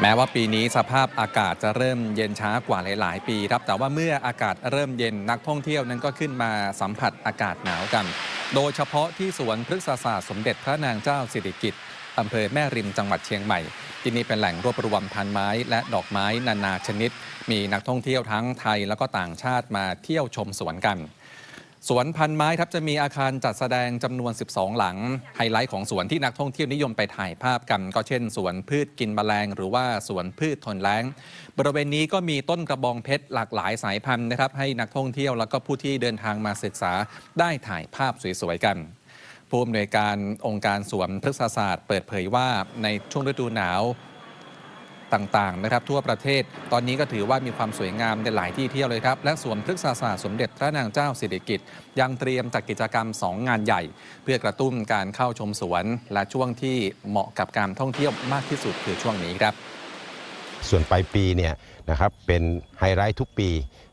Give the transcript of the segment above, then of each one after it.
แม้ว่าปีนี้สภาพอากาศจะเริ่มเย็นช้ากว่าหลาย ๆ ปีครับ แต่ว่าเมื่ออากาศเริ่มเย็นนักท่องเที่ยวนั้นก็ขึ้นมาสัมผัสอากาศหนาวกัน โดยเฉพาะที่สวนพฤกษศาสตร์สมเด็จพระนางเจ้าสิริกิติ์อำเภอแม่ริมจังหวัดเชียงใหม่ ที่นี่เป็นแหล่งรวบรวมพันไม้และดอกไม้นานาชนิด มีนักท่องเที่ยวทั้งไทยแล้วก็ต่างชาติมาเที่ยวชมสวนกัน สวนพันไม้ครับจะมีอาคารจัดแสดงจำนวน 12 หลัง ไฮไลท์ของสวนที่นักท่องเที่ยวนิยมไปถ่ายภาพกัน ก็เช่น สวนพืชกินแมลง หรือว่าสวนพืชทนแล้ง บริเวณนี้ก็มีต้นกระบองเพชรหลากหลายสายพันธุ์นะครับ ให้นักท่องเที่ยวแล้วก็ผู้ที่เดินทางมาศึกษาได้ถ่ายภาพสวยๆกัน ผู้อำนวยการองค์การสวนพฤกษศาสตร์ เปิดเผยว่าในช่วงฤดูหนาว ต่างๆนะครับทั่วประเทศ ตอนนี้ก็ถือว่ามีความสวยงามในหลายที่เที่ยวเลยครับ และสวนพฤกษศาสตร์สมเด็จพระนางเจ้าสิริกิติ์ยังเตรียมจัดกิจกรรม 2 งานใหญ่ เพื่อกระตุ้นการเข้าชมสวน และช่วงที่เหมาะกับการท่องเที่ยวมากที่สุดคือช่วงนี้ครับ ส่วนปลายปีเนี่ยนะครับเป็นไฮไลท์ทุกปี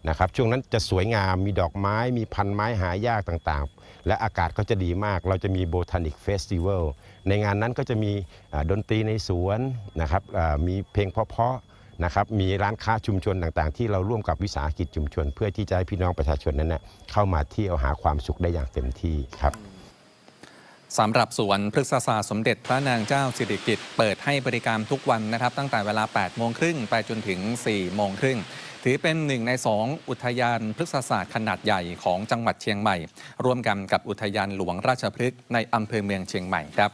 นะครับช่วงนั้นจะสวยงามมีดอกไม้มีพันไม้หายากต่างๆ และอากาศก็จะดีมาก เราจะมีโบทานิกเฟสติวัลในงานนั้นก็จะมีดนตรีในสวนนะครับมีเพลงเพาะๆนะครับมีร้านค้าชุมชนต่างๆ ที่เราร่วมกับวิสาหกิจชุมชน เพื่อที่จะให้พี่น้องประชาชนนั้นนะเข้ามาเที่ยวหาความสุขได้อย่างเต็มที่ครับ สำหรับสวนพฤกษศาสตร์สมเด็จพระนางเจ้าสิริกิติ์เปิดให้บริการทุกวันนะครับ ตั้งแต่เวลา 8 โมงครึ่งไปจนถึง 4 โมงครึ่ง ถือเป็นหนึ่งใน 2 อุทยานพฤกษศาสตร์ขนาดใหญ่ของจังหวัดเชียงใหม่ ร่วมกันกับอุทยานหลวงราชพฤกษ์ในอำเภอเมืองเชียงใหม่ครับ